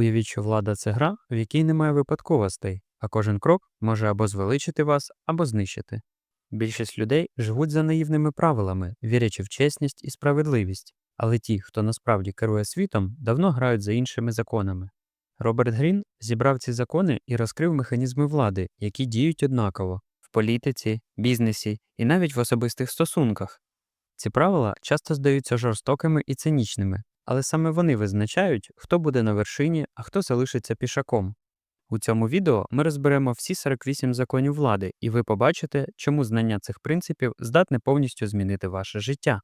Уявіть, що влада це гра, в якій немає випадковостей, а кожен крок може або звеличити вас, або знищити. Більшість людей живуть за наївними правилами, вірячи в чесність і справедливість, але ті, хто насправді керує світом, давно грають за іншими законами. Роберт Грін зібрав ці закони і розкрив механізми влади, які діють однаково в політиці, бізнесі і навіть в особистих стосунках. Ці правила часто здаються жорстокими і цинічними, але саме вони визначають, хто буде на вершині, а хто залишиться пішаком. У цьому відео ми розберемо всі 48 законів влади, і ви побачите, чому знання цих принципів здатне повністю змінити ваше життя.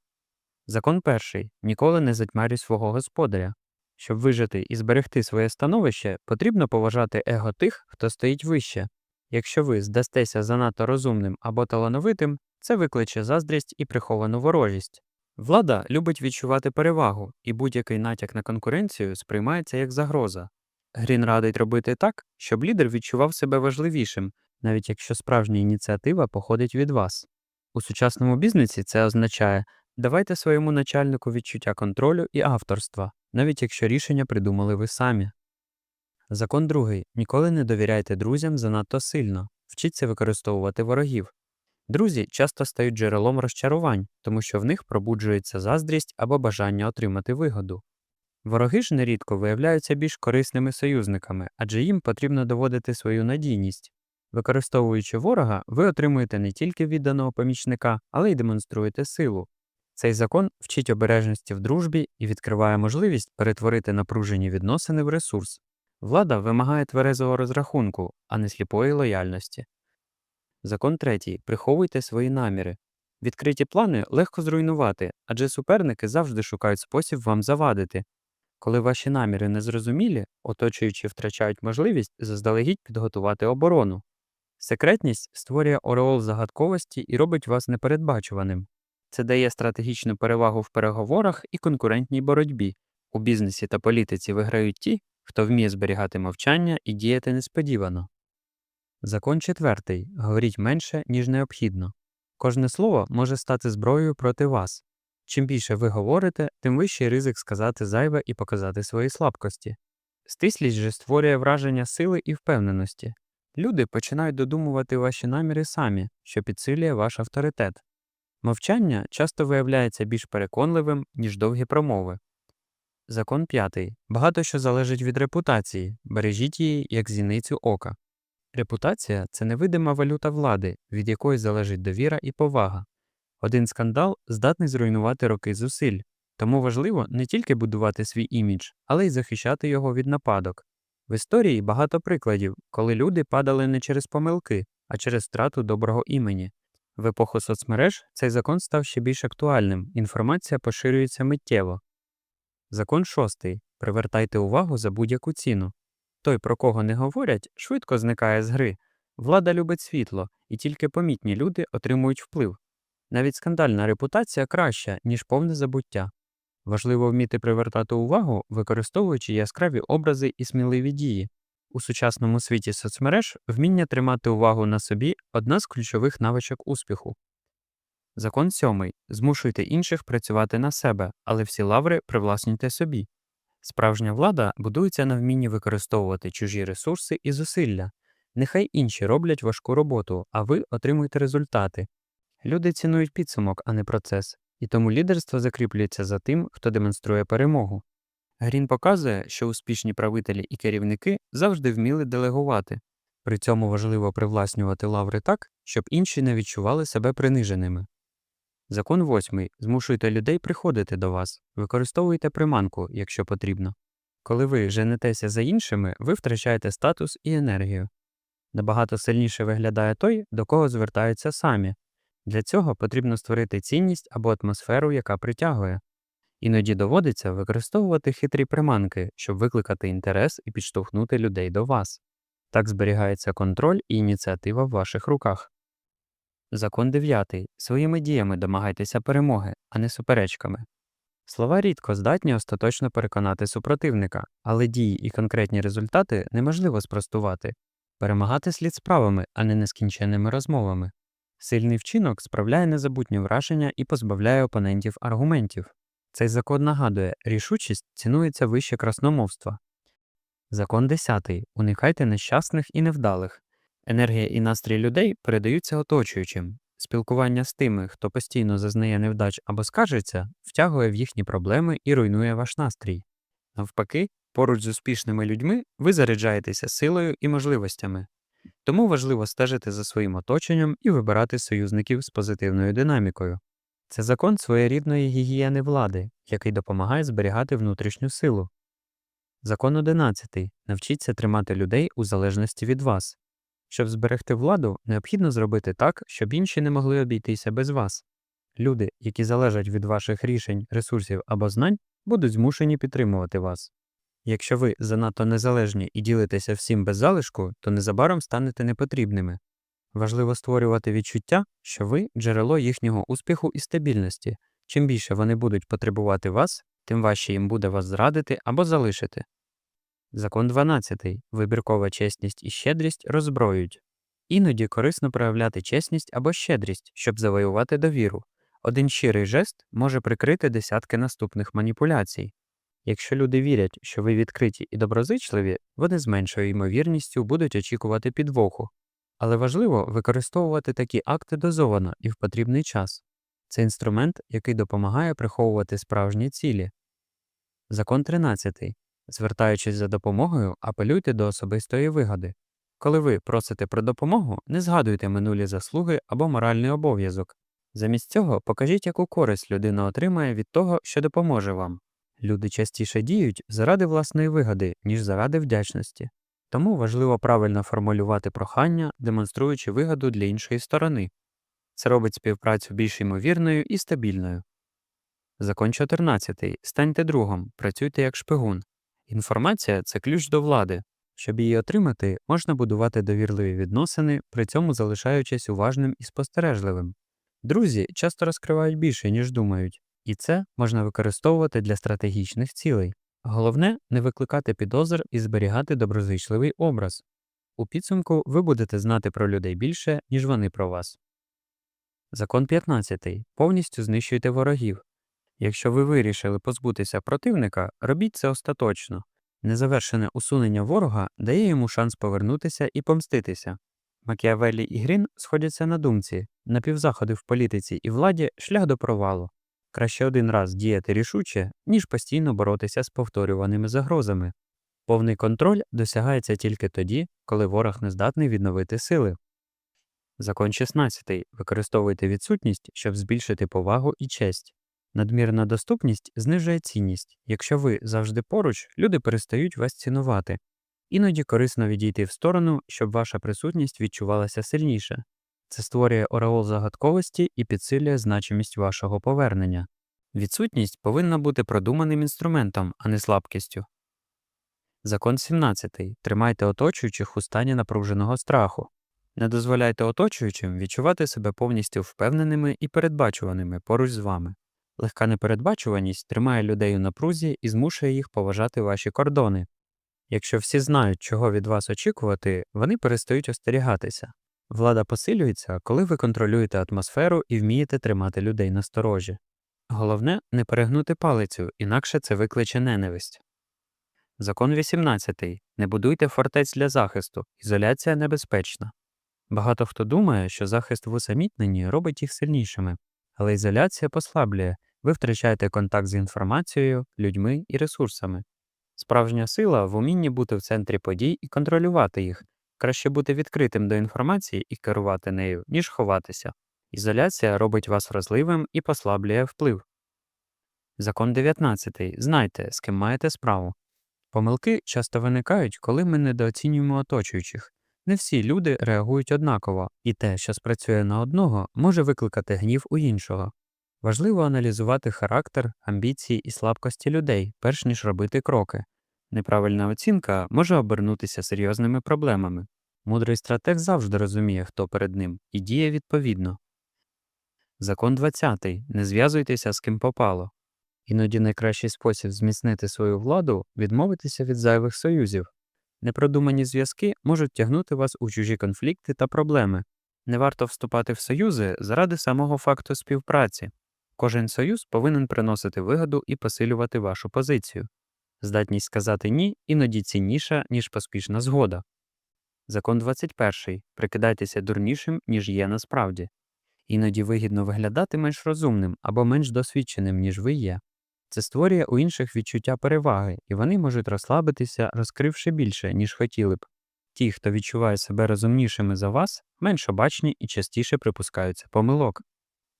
Закон перший ніколи не затьмарюй свого господаря. Щоб вижити і зберегти своє становище, потрібно поважати его тих, хто стоїть вище. Якщо ви здастеся занадто розумним або талановитим, це викличе заздрість і приховану ворожість. Влада любить відчувати перевагу, і будь-який натяк на конкуренцію сприймається як загроза. Грін радить робити так, щоб лідер відчував себе важливішим, навіть якщо справжня ініціатива походить від вас. У сучасному бізнесі це означає давайте своєму начальнику відчуття контролю і авторства, навіть якщо рішення придумали ви самі. Закон другий ніколи не довіряйте друзям занадто сильно, вчіться використовувати ворогів. Друзі часто стають джерелом розчарувань, тому що в них пробуджується заздрість або бажання отримати вигоду. Вороги ж нерідко виявляються більш корисними союзниками, адже їм потрібно доводити свою надійність. Використовуючи ворога, ви отримуєте не тільки відданого помічника, але й демонструєте силу. Цей закон вчить обережності в дружбі і відкриває можливість перетворити напружені відносини в ресурс. Влада вимагає тверезого розрахунку, а не сліпої лояльності. Закон третій. Приховуйте свої наміри. Відкриті плани легко зруйнувати, адже суперники завжди шукають спосіб вам завадити. Коли ваші наміри незрозумілі, оточуючі втрачають можливість заздалегідь підготувати оборону. Секретність створює ореол загадковості і робить вас непередбачуваним. Це дає стратегічну перевагу в переговорах і конкурентній боротьбі. У бізнесі та політиці виграють ті, хто вміє зберігати мовчання і діяти несподівано. Закон четвертий. Говоріть менше, ніж необхідно. Кожне слово може стати зброєю проти вас. Чим більше ви говорите, тим вищий ризик сказати зайве і показати свої слабкості. Стислість же створює враження сили і впевненості. Люди починають додумувати ваші наміри самі, що підсилює ваш авторитет. Мовчання часто виявляється більш переконливим, ніж довгі промови. Закон п'ятий. Багато що залежить від репутації, бережіть її як зіницю ока. Репутація це невидима валюта влади, від якої залежить довіра і повага. Один скандал здатний зруйнувати роки зусиль, тому важливо не тільки будувати свій імідж, але й захищати його від нападок. В історії багато прикладів, коли люди падали не через помилки, а через втрату доброго імені. В епоху соцмереж цей закон став ще більш актуальним, інформація поширюється миттєво. Закон шостий. Привертайте увагу за будь-яку ціну. Той, про кого не говорять, швидко зникає з гри. Влада любить світло, і тільки помітні люди отримують вплив. Навіть скандальна репутація краща, ніж повне забуття. Важливо вміти привертати увагу, використовуючи яскраві образи і сміливі дії. У сучасному світі соцмереж вміння тримати увагу на собі одна з ключових навичок успіху. Закон сьомий. Змушуйте інших працювати на себе, але всі лаври привласнюйте собі. Справжня влада будується на вмінні використовувати чужі ресурси і зусилля. Нехай інші роблять важку роботу, а ви отримуєте результати. Люди цінують підсумок, а не процес, і тому лідерство закріплюється за тим, хто демонструє перемогу. Грін показує, що успішні правителі і керівники завжди вміли делегувати. При цьому важливо привласнювати лаври так, щоб інші не відчували себе приниженими. Закон восьмий. Змушуйте людей приходити до вас, використовуйте приманку, якщо потрібно. Коли ви женетеся за іншими, ви втрачаєте статус і енергію. Набагато сильніше виглядає той, до кого звертаються самі. Для цього потрібно створити цінність або атмосферу, яка притягує. Іноді доводиться використовувати хитрі приманки, щоб викликати інтерес і підштовхнути людей до вас. Так зберігається контроль і ініціатива в ваших руках. Закон 9. Своїми діями домагайтеся перемоги, а не суперечками. Слова рідко здатні остаточно переконати супротивника, але дії і конкретні результати неможливо спростувати. Перемагати слід справами, а не нескінченними розмовами. Сильний вчинок справляє незабутнє враження і позбавляє опонентів аргументів. Цей закон нагадує, рішучість цінується вище красномовства. Закон 10. Уникайте нещасних і невдалих. Енергія і настрій людей передаються оточуючим. Спілкування з тими, хто постійно зазнає невдач або скаржиться, втягує в їхні проблеми і руйнує ваш настрій. Навпаки, поруч з успішними людьми ви заряджаєтеся силою і можливостями. Тому важливо стежити за своїм оточенням і вибирати союзників з позитивною динамікою. Це закон своєрідної гігієни влади, який допомагає зберігати внутрішню силу. Закон 11. Навчіться тримати людей у залежності від вас. Щоб зберегти владу, необхідно зробити так, щоб інші не могли обійтися без вас. Люди, які залежать від ваших рішень, ресурсів або знань, будуть змушені підтримувати вас. Якщо ви занадто незалежні і ділитеся всім без залишку, то незабаром станете непотрібними. Важливо створювати відчуття, що ви джерело їхнього успіху і стабільності. Чим більше вони будуть потребувати вас, тим важче їм буде вас зрадити або залишити. Закон 12. Вибіркова чесність і щедрість роззброюють. Іноді корисно проявляти чесність або щедрість, щоб завоювати довіру. Один щирий жест може прикрити десятки наступних маніпуляцій. Якщо люди вірять, що ви відкриті і доброзичливі, вони з меншою ймовірністю будуть очікувати підвоху. Але важливо використовувати такі акти дозовано і в потрібний час. Це інструмент, який допомагає приховувати справжні цілі. Закон 13. Звертаючись за допомогою, апелюйте до особистої вигоди. Коли ви просите про допомогу, не згадуйте минулі заслуги або моральний обов'язок. Замість цього покажіть, яку користь людина отримає від того, що допоможе вам. Люди частіше діють заради власної вигоди, ніж заради вдячності. Тому важливо правильно формулювати прохання, демонструючи вигоду для іншої сторони. Це робить співпрацю більш ймовірною і стабільною. Закон 14. Станьте другом, працюйте як шпигун. Інформація це ключ до влади. Щоб її отримати, можна будувати довірливі відносини, при цьому залишаючись уважним і спостережливим. Друзі часто розкривають більше, ніж думають, і це можна використовувати для стратегічних цілей. Головне не викликати підозр і зберігати доброзичливий образ. У підсумку ви будете знати про людей більше, ніж вони про вас. Закон 15. Повністю знищуйте ворогів. Якщо ви вирішили позбутися противника, робіть це остаточно. Незавершене усунення ворога дає йому шанс повернутися і помститися. Макіавеллі і Грін сходяться на думці напівзаходи в політиці і владі шлях до провалу. Краще один раз діяти рішуче, ніж постійно боротися з повторюваними загрозами. Повний контроль досягається тільки тоді, коли ворог не здатний відновити сили. Закон 16. Використовуйте відсутність, щоб збільшити повагу і честь. Надмірна доступність знижує цінність. Якщо ви завжди поруч, люди перестають вас цінувати. Іноді корисно відійти в сторону, щоб ваша присутність відчувалася сильніше. Це створює ореол загадковості і підсилює значимість вашого повернення. Відсутність повинна бути продуманим інструментом, а не слабкістю. Закон 17. Тримайте оточуючих у стані напруженого страху. Не дозволяйте оточуючим відчувати себе повністю впевненими і передбачуваними поруч з вами. Легка непередбачуваність тримає людей у напрузі і змушує їх поважати ваші кордони. Якщо всі знають, чого від вас очікувати, вони перестають остерігатися. Влада посилюється, коли ви контролюєте атмосферу і вмієте тримати людей на сторожі. Головне не перегнути палицю, інакше це викличе ненависть. Закон 18. Не будуйте фортець для захисту. Ізоляція небезпечна. Багато хто думає, що захист в усамітненні робить їх сильнішими, але ізоляція послаблює, ви втрачаєте контакт з інформацією, людьми і ресурсами. Справжня сила в умінні бути в центрі подій і контролювати їх. Краще бути відкритим до інформації і керувати нею, ніж ховатися. Ізоляція робить вас вразливим і послаблює вплив. Закон 19. Знайте, з ким маєте справу. Помилки часто виникають, коли ми недооцінюємо оточуючих. Не всі люди реагують однаково, і те, що спрацює на одного, може викликати гнів у іншого. Важливо аналізувати характер, амбіції і слабкості людей, перш ніж робити кроки. Неправильна оцінка може обернутися серйозними проблемами. Мудрий стратег завжди розуміє, хто перед ним, і діє відповідно. Закон 20. Не зв'язуйтеся з ким попало. Іноді найкращий спосіб зміцнити свою владу відмовитися від зайвих союзів. Непродумані зв'язки можуть тягнути вас у чужі конфлікти та проблеми. Не варто вступати в союзи заради самого факту співпраці. Кожен союз повинен приносити вигоду і посилювати вашу позицію. Здатність сказати ні іноді цінніша, ніж поспішна згода. Закон 21. Прикидайтеся дурнішим, ніж є насправді. Іноді вигідно виглядати менш розумним або менш досвідченим, ніж ви є. Це створює у інших відчуття переваги, і вони можуть розслабитися, розкривши більше, ніж хотіли б. Ті, хто відчуває себе розумнішими за вас, менш обачні і частіше припускаються помилок.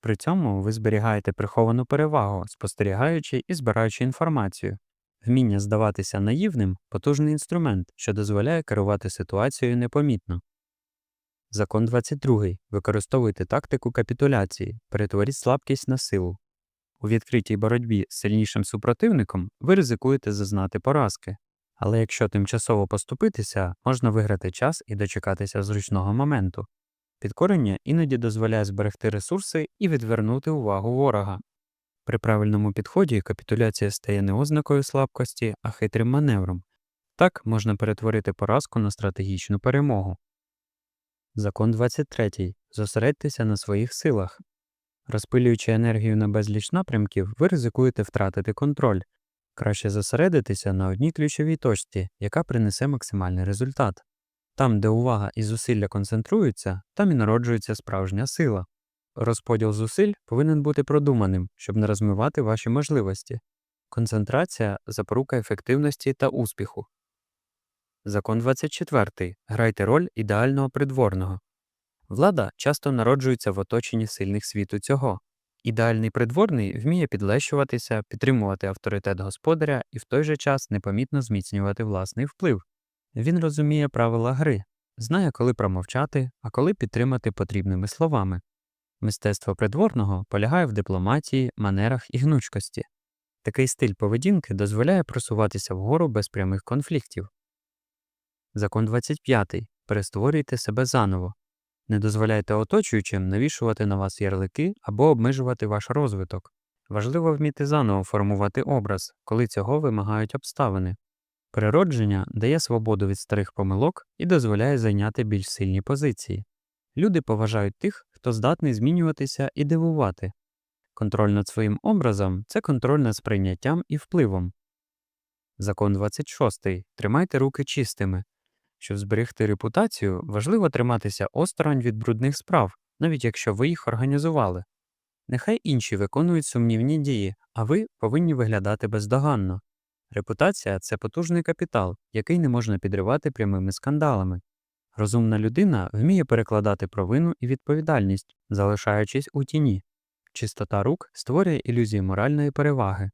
При цьому ви зберігаєте приховану перевагу, спостерігаючи і збираючи інформацію. Вміння здаватися наївним потужний інструмент, що дозволяє керувати ситуацією непомітно. Закон 22. Використовуйте тактику капітуляції, перетворіть слабкість на силу. У відкритій боротьбі з сильнішим супротивником ви ризикуєте зазнати поразки, але якщо тимчасово поступитися, можна виграти час і дочекатися зручного моменту. Підкорення іноді дозволяє зберегти ресурси і відвернути увагу ворога. При правильному підході капітуляція стає не ознакою слабкості, а хитрим маневром. Так можна перетворити поразку на стратегічну перемогу. Закон 23. Зосередьтеся на своїх силах. Розпилюючи енергію на безліч напрямків, ви ризикуєте втратити контроль. Краще зосередитися на одній ключовій точці, яка принесе максимальний результат. Там, де увага і зусилля концентруються, там і народжується справжня сила. Розподіл зусиль повинен бути продуманим, щоб не розмивати ваші можливості. Концентрація запорука ефективності та успіху. Закон 24. Грайте роль ідеального придворного. Влада часто народжується в оточенні сильних світу цього. Ідеальний придворний вміє підлещуватися, підтримувати авторитет господаря і в той же час непомітно зміцнювати власний вплив. Він розуміє правила гри, знає, коли промовчати, а коли підтримати потрібними словами. Мистецтво придворного полягає в дипломатії, манерах і гнучкості. Такий стиль поведінки дозволяє просуватися вгору без прямих конфліктів. Закон 25. Перестворюйте себе заново. Не дозволяйте оточуючим навішувати на вас ярлики або обмежувати ваш розвиток. Важливо вміти заново формувати образ, коли цього вимагають обставини. Природження дає свободу від старих помилок і дозволяє зайняти більш сильні позиції. Люди поважають тих, хто здатний змінюватися і дивувати. Контроль над своїм образом це контроль над сприйняттям і впливом. Закон 26. Тримайте руки чистими. Щоб зберегти репутацію, важливо триматися осторонь від брудних справ, навіть якщо ви їх організували. Нехай інші виконують сумнівні дії, а ви повинні виглядати бездоганно. Репутація це потужний капітал, який не можна підривати прямими скандалами. Розумна людина вміє перекладати провину і відповідальність, залишаючись у тіні. Чистота рук створює ілюзію моральної переваги.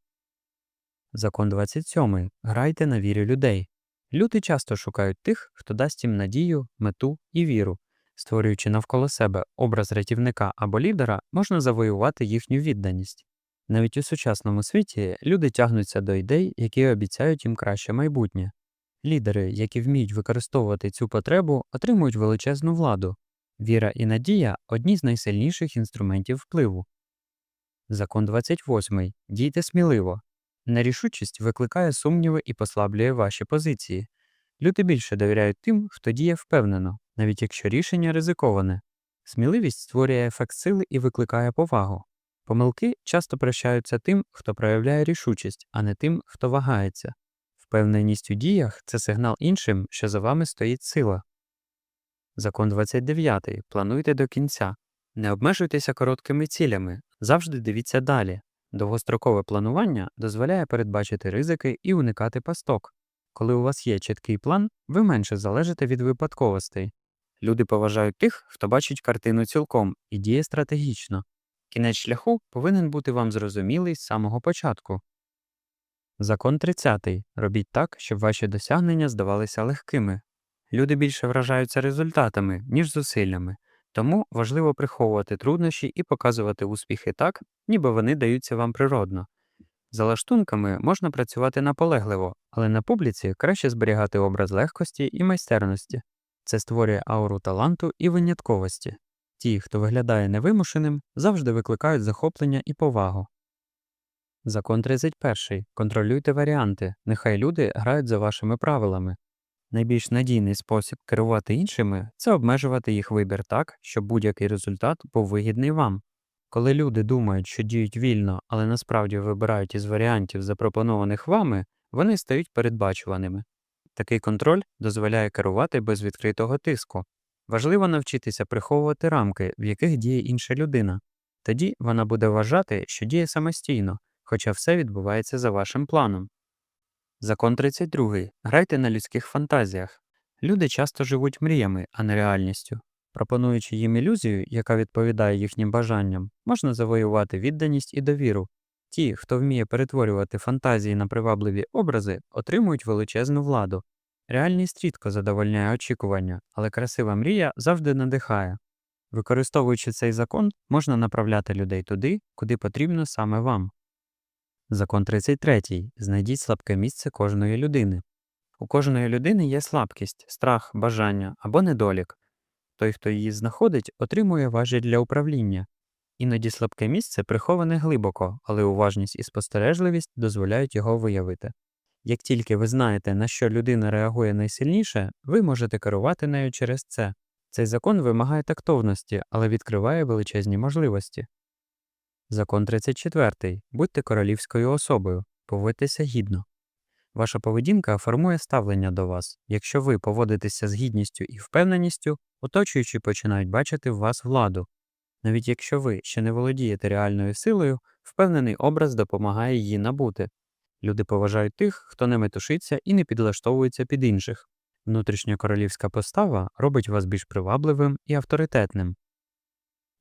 Закон 27. Грайте на вірі людей. Люди часто шукають тих, хто дасть їм надію, мету і віру. Створюючи навколо себе образ рятівника або лідера, можна завоювати їхню відданість. Навіть у сучасному світі люди тягнуться до ідей, які обіцяють їм краще майбутнє. Лідери, які вміють використовувати цю потребу, отримують величезну владу. Віра і надія одні з найсильніших інструментів впливу. Закон 28. Дійте сміливо. Нерішучість викликає сумніви і послаблює ваші позиції. Люди більше довіряють тим, хто діє впевнено, навіть якщо рішення ризиковане. Сміливість створює ефект сили і викликає повагу. Помилки часто прощаються тим, хто проявляє рішучість, а не тим, хто вагається. Впевненість у діях це сигнал іншим, що за вами стоїть сила. Закон 29. Плануйте до кінця. Не обмежуйтеся короткими цілями, завжди дивіться далі. Довгострокове планування дозволяє передбачити ризики і уникати пасток. Коли у вас є чіткий план, ви менше залежите від випадковостей. Люди поважають тих, хто бачить картину цілком і діє стратегічно. Кінець шляху повинен бути вам зрозумілий з самого початку. Закон 30. Робіть так, щоб ваші досягнення здавалися легкими. Люди більше вражаються результатами, ніж зусиллями, тому важливо приховувати труднощі і показувати успіхи так, ніби вони даються вам природно. За лаштунками можна працювати наполегливо, але на публіці краще зберігати образ легкості і майстерності. Це створює ауру таланту і винятковості. Ті, хто виглядає невимушеним, завжди викликають захоплення і повагу. Закон 31. Контролюйте варіанти. Нехай люди грають за вашими правилами. Найбільш надійний спосіб керувати іншими це обмежувати їх вибір так, щоб будь-який результат був вигідний вам. Коли люди думають, що діють вільно, але насправді вибирають із варіантів, запропонованих вами, вони стають передбачуваними. Такий контроль дозволяє керувати без відкритого тиску. Важливо навчитися приховувати рамки, в яких діє інша людина. Тоді вона буде вважати, що діє самостійно, хоча все відбувається за вашим планом. Закон 32. Грайте на людських фантазіях. Люди часто живуть мріями, а не реальністю. Пропонуючи їм ілюзію, яка відповідає їхнім бажанням, можна завоювати відданість і довіру. Ті, хто вміє перетворювати фантазії на привабливі образи, отримують величезну владу. Реальність рідко задовольняє очікування, але красива мрія завжди надихає. Використовуючи цей закон, можна направляти людей туди, куди потрібно саме вам. Закон 33. Знайдіть слабке місце кожної людини. У кожної людини є слабкість, страх, бажання або недолік. Той, хто її знаходить, отримує важіль для управління. Іноді слабке місце приховане глибоко, але уважність і спостережливість дозволяють його виявити. Як тільки ви знаєте, на що людина реагує найсильніше, ви можете керувати нею через це. Цей закон вимагає тактовності, але відкриває величезні можливості. Закон 34. Будьте королівською особою, поводьтеся гідно. Ваша поведінка формує ставлення до вас. Якщо ви поводитеся з гідністю і впевненістю, оточуючі починають бачити в вас владу. Навіть якщо ви ще не володієте реальною силою, впевнений образ допомагає її набути. Люди поважають тих, хто не метушиться і не підлаштовується під інших. Внутрішня королівська постава робить вас більш привабливим і авторитетним.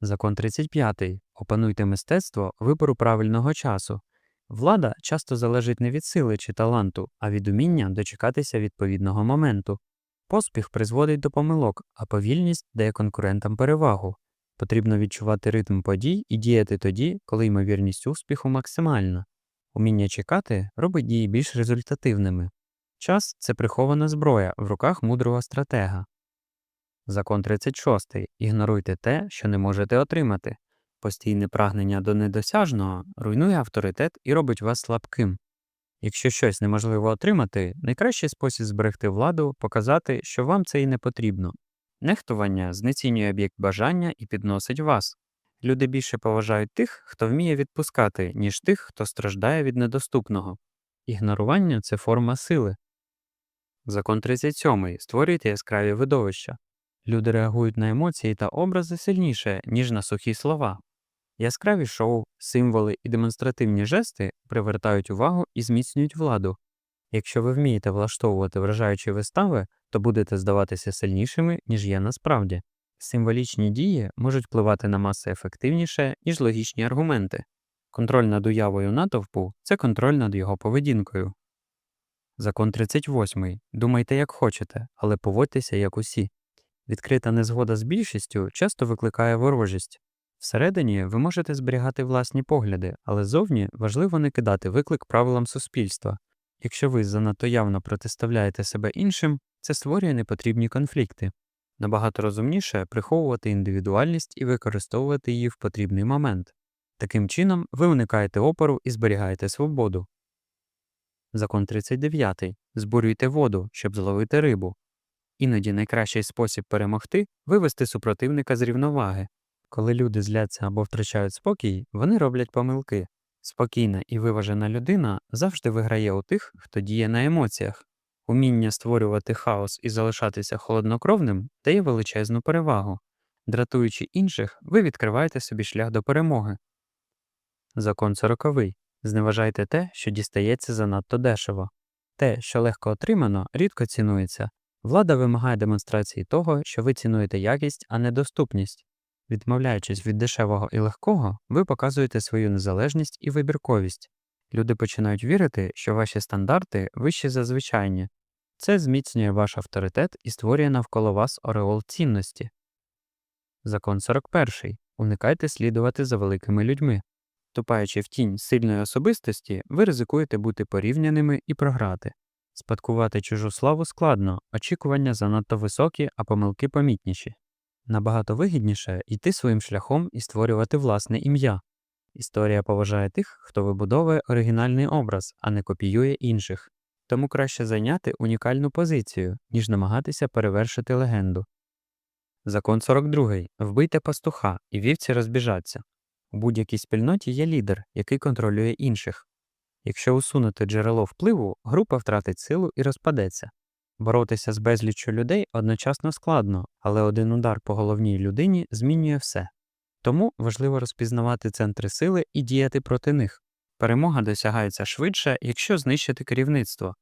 Закон 35. Опануйте мистецтво вибору правильного часу. Влада часто залежить не від сили чи таланту, а від уміння дочекатися відповідного моменту. Поспіх призводить до помилок, а повільність дає конкурентам перевагу. Потрібно відчувати ритм подій і діяти тоді, коли ймовірність успіху максимальна. Уміння чекати робить дії більш результативними. Час це прихована зброя в руках мудрого стратега. Закон 36. Ігноруйте те, що не можете отримати. Постійне прагнення до недосяжного руйнує авторитет і робить вас слабким. Якщо щось неможливо отримати, найкращий спосіб зберегти владу показати, що вам це і не потрібно. Нехтування знецінює об'єкт бажання і підносить вас. Люди більше поважають тих, хто вміє відпускати, ніж тих, хто страждає від недоступного. Ігнорування це форма сили. Закон 37. Створюйте яскраві видовища. Люди реагують на емоції та образи сильніше, ніж на сухі слова. Яскраві шоу, символи і демонстративні жести привертають увагу і зміцнюють владу. Якщо ви вмієте влаштовувати вражаючі вистави, то будете здаватися сильнішими, ніж є насправді. Символічні дії можуть впливати на маси ефективніше, ніж логічні аргументи. Контроль над уявою натовпу це контроль над його поведінкою. Закон 38. Думайте, як хочете, але поводьтеся як усі. Відкрита незгода з більшістю часто викликає ворожість. Всередині ви можете зберігати власні погляди, але зовні важливо не кидати виклик правилам суспільства. Якщо ви занадто явно протиставляєте себе іншим, це створює непотрібні конфлікти. Набагато розумніше приховувати індивідуальність і використовувати її в потрібний момент. Таким чином, ви уникаєте опору і зберігаєте свободу. Закон 39. Збурюйте воду, щоб зловити рибу. Іноді найкращий спосіб перемогти вивести супротивника з рівноваги. Коли люди зляться або втрачають спокій, вони роблять помилки. Спокійна і виважена людина завжди виграє у тих, хто діє на емоціях. Уміння створювати хаос і залишатися холоднокровним дає величезну перевагу. Дратуючи інших, ви відкриваєте собі шлях до перемоги. Закон сороковий. Зневажайте те, що дістається занадто дешево. Те, що легко отримано, рідко цінується. Влада вимагає демонстрації того, що ви цінуєте якість, а не доступність. Відмовляючись від дешевого і легкого, ви показуєте свою незалежність і вибірковість. Люди починають вірити, що ваші стандарти вищі за звичайні. Це зміцнює ваш авторитет і створює навколо вас ореол цінності. Закон 41. Уникайте слідувати за великими людьми. Тупаючи в тінь сильної особистості, ви ризикуєте бути порівняними і програти. Спадкувати чужу славу складно, очікування занадто високі, а помилки помітніші. Набагато вигідніше йти своїм шляхом і створювати власне ім'я. Історія поважає тих, хто вибудовує оригінальний образ, а не копіює інших. Тому краще зайняти унікальну позицію, ніж намагатися перевершити легенду. Закон 42. Вбийте пастуха, і вівці розбіжаться. У будь-якій спільноті є лідер, який контролює інших. Якщо усунути джерело впливу, група втратить силу і розпадеться. Боротися з безліччю людей одночасно складно, але один удар по головній людині змінює все. Тому важливо розпізнавати центри сили і діяти проти них. Перемога досягається швидше, якщо знищити керівництво.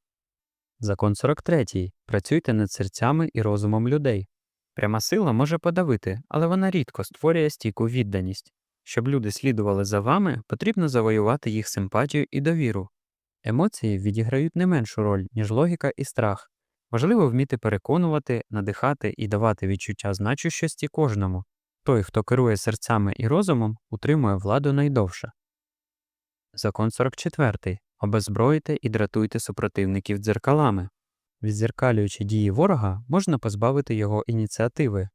Закон 43. Працюйте над серцями і розумом людей. Пряма сила може подавити, але вона рідко створює стійку відданість. Щоб люди слідували за вами, потрібно завоювати їх симпатію і довіру. Емоції відіграють не меншу роль, ніж логіка і страх. Важливо вміти переконувати, надихати і давати відчуття значущості кожному. Той, хто керує серцями і розумом, утримує владу найдовше. Закон 44. Обезброїте і дратуйте супротивників дзеркалами. Відзеркалюючи дії ворога, можна позбавити його ініціативи.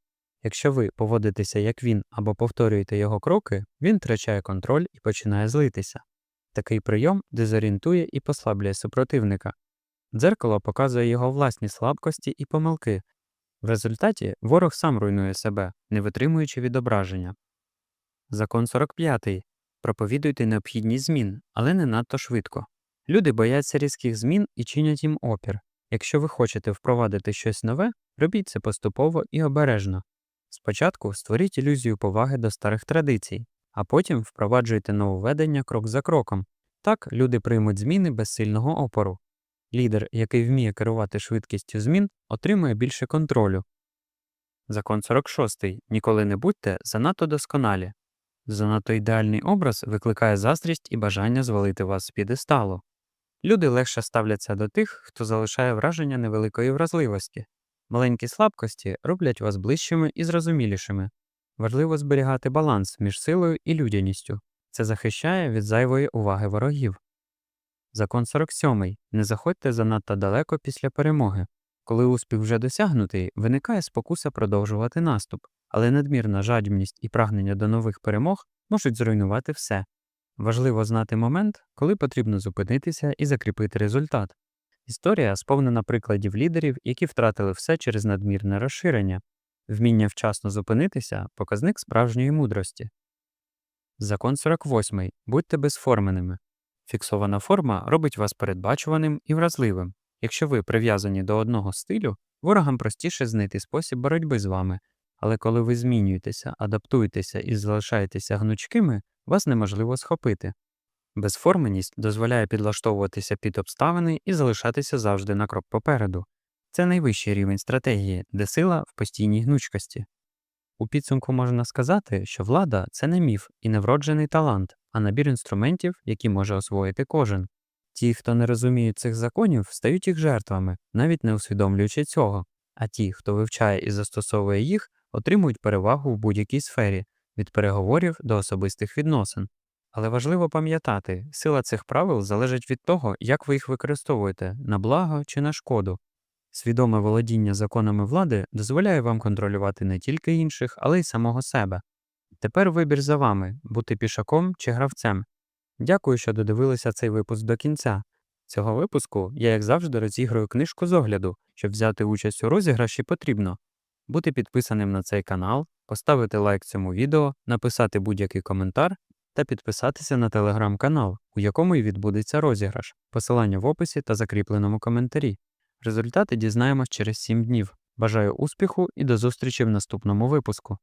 Якщо ви поводитеся як він або повторюєте його кроки, він втрачає контроль і починає злитися. Такий прийом дезорієнтує і послаблює супротивника. Дзеркало показує його власні слабкості і помилки. В результаті ворог сам руйнує себе, не витримуючи відображення. Закон 45. Проповідуйте необхідність змін, але не надто швидко. Люди бояться різких змін і чинять їм опір. Якщо ви хочете впровадити щось нове, робіть це поступово і обережно. Спочатку створіть ілюзію поваги до старих традицій, а потім впроваджуйте нововведення крок за кроком. Так люди приймуть зміни без сильного опору. Лідер, який вміє керувати швидкістю змін, отримує більше контролю. Закон 46. Ніколи не будьте занадто досконалі. Занадто ідеальний образ викликає заздрість і бажання звалити вас з підесталу. Люди легше ставляться до тих, хто залишає враження невеликої вразливості. Маленькі слабкості роблять вас ближчими і зрозумілішими. Важливо зберігати баланс між силою і людяністю. Це захищає від зайвої уваги ворогів. Закон 47. Не заходьте занадто далеко після перемоги. Коли успіх вже досягнутий, виникає спокуса продовжувати наступ, але надмірна жадібність і прагнення до нових перемог можуть зруйнувати все. Важливо знати момент, коли потрібно зупинитися і закріпити результат. Історія сповнена прикладів лідерів, які втратили все через надмірне розширення. Вміння вчасно зупинитися показник справжньої мудрості. Закон 48. Будьте безформеними. Фіксована форма робить вас передбачуваним і вразливим. Якщо ви прив'язані до одного стилю, ворогам простіше знайти спосіб боротьби з вами, але коли ви змінюєтеся, адаптуєтеся і залишаєтеся гнучкими, вас неможливо схопити. Безформеність дозволяє підлаштовуватися під обставини і залишатися завжди на крок попереду. Це найвищий рівень стратегії, де сила в постійній гнучкості. У підсумку можна сказати, що влада це не міф і не вроджений талант, а набір інструментів, які може освоїти кожен. Ті, хто не розуміють цих законів, стають їх жертвами, навіть не усвідомлюючи цього, а ті, хто вивчає і застосовує їх, отримують перевагу в будь-якій сфері від переговорів до особистих відносин. Але важливо пам'ятати, сила цих правил залежить від того, як ви їх використовуєте на благо чи на шкоду. Свідоме володіння законами влади дозволяє вам контролювати не тільки інших, але й самого себе. Тепер вибір за вами бути пішаком чи гравцем. Дякую, що додивилися цей випуск до кінця. Цього випуску я, як завжди, розіграю книжку з огляду, щоб взяти участь у розіграші потрібно бути підписаним на цей канал, поставити лайк цьому відео, написати будь-який коментар та підписатися на телеграм-канал, у якому і відбудеться розіграш, посилання в описі та закріпленому коментарі. Результати дізнаємось через 7 днів. Бажаю успіху і до зустрічі в наступному випуску.